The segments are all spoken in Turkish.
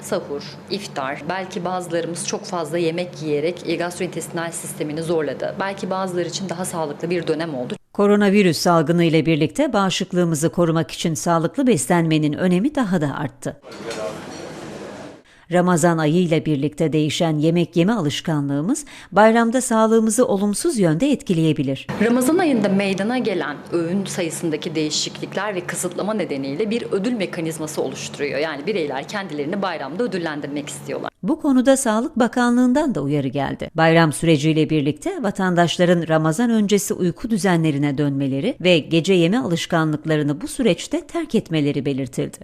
Sahur, iftar, belki bazılarımız çok fazla yemek yiyerek gastrointestinal sistemini zorladı. Belki bazıları için daha sağlıklı bir dönem oldu. Koronavirüs salgını ile birlikte bağışıklığımızı korumak için sağlıklı beslenmenin önemi daha da arttı. Ramazan ayı ile birlikte değişen yemek yeme alışkanlığımız bayramda sağlığımızı olumsuz yönde etkileyebilir. Ramazan ayında meydana gelen öğün sayısındaki değişiklikler ve kısıtlama nedeniyle bir ödül mekanizması oluşturuyor. Yani bireyler kendilerini bayramda ödüllendirmek istiyorlar. Bu konuda Sağlık Bakanlığı'ndan da uyarı geldi. Bayram süreciyle birlikte vatandaşların Ramazan öncesi uyku düzenlerine dönmeleri ve gece yeme alışkanlıklarını bu süreçte terk etmeleri belirtildi.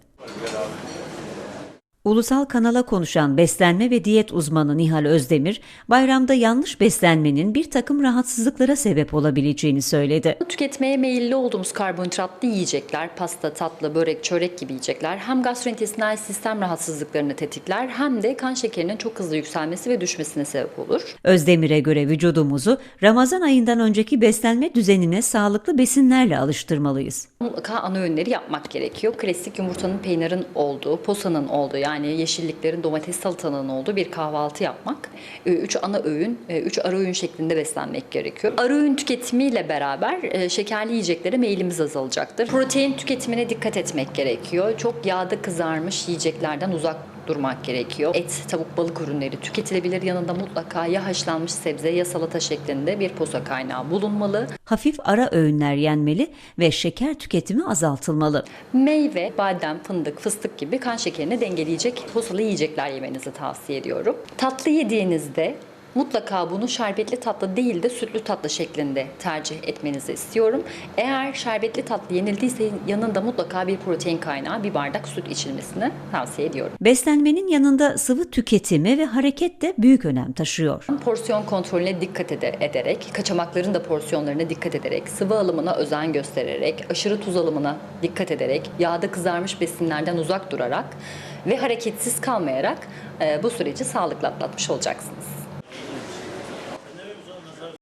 Ulusal kanala konuşan beslenme ve diyet uzmanı Nihal Özdemir, bayramda yanlış beslenmenin bir takım rahatsızlıklara sebep olabileceğini söyledi. Tüketmeye meyilli olduğumuz karbonhidratlı yiyecekler, pasta, tatlı, börek, çörek gibi yiyecekler hem gastrointestinal sistem rahatsızlıklarını tetikler hem de kan şekerinin çok hızlı yükselmesi ve düşmesine sebep olur. Özdemir'e göre vücudumuzu Ramazan ayından önceki beslenme düzenine sağlıklı besinlerle alıştırmalıyız. Mutlaka ana öğünleri yapmak gerekiyor. Klasik yumurtanın, peynirin olduğu, posanın olduğu yani yeşilliklerin, domates salatanın olduğu bir kahvaltı yapmak. 3 ana öğün, 3 ara öğün şeklinde beslenmek gerekiyor. Ara öğün tüketimiyle beraber e, şekerli yiyeceklere meyilimiz azalacaktır. Protein tüketimine dikkat etmek gerekiyor. Çok yağda kızarmış yiyeceklerden uzak durmak gerekiyor. Et, tavuk, balık ürünleri tüketilebilir. Yanında mutlaka ya haşlanmış sebze ya salata şeklinde bir posa kaynağı bulunmalı. Hafif ara öğünler yenmeli ve şeker tüketimi azaltılmalı. Meyve, badem, fındık, fıstık gibi kan şekerini dengeleyecek posalı yiyecekler yemenizi tavsiye ediyorum. Tatlı yediğinizde mutlaka bunu şerbetli tatlı değil de sütlü tatlı şeklinde tercih etmenizi istiyorum. Eğer şerbetli tatlı yenildiyse yanında mutlaka bir protein kaynağı, bir bardak süt içilmesini tavsiye ediyorum. Beslenmenin yanında sıvı tüketimi ve hareket de büyük önem taşıyor. Porsiyon kontrolüne dikkat ede- ederek, kaçamakların da porsiyonlarına dikkat ederek, sıvı alımına özen göstererek, aşırı tuz alımına dikkat ederek, yağda kızarmış besinlerden uzak durarak ve hareketsiz kalmayarak bu süreci sağlıklı atlatmış olacaksınız.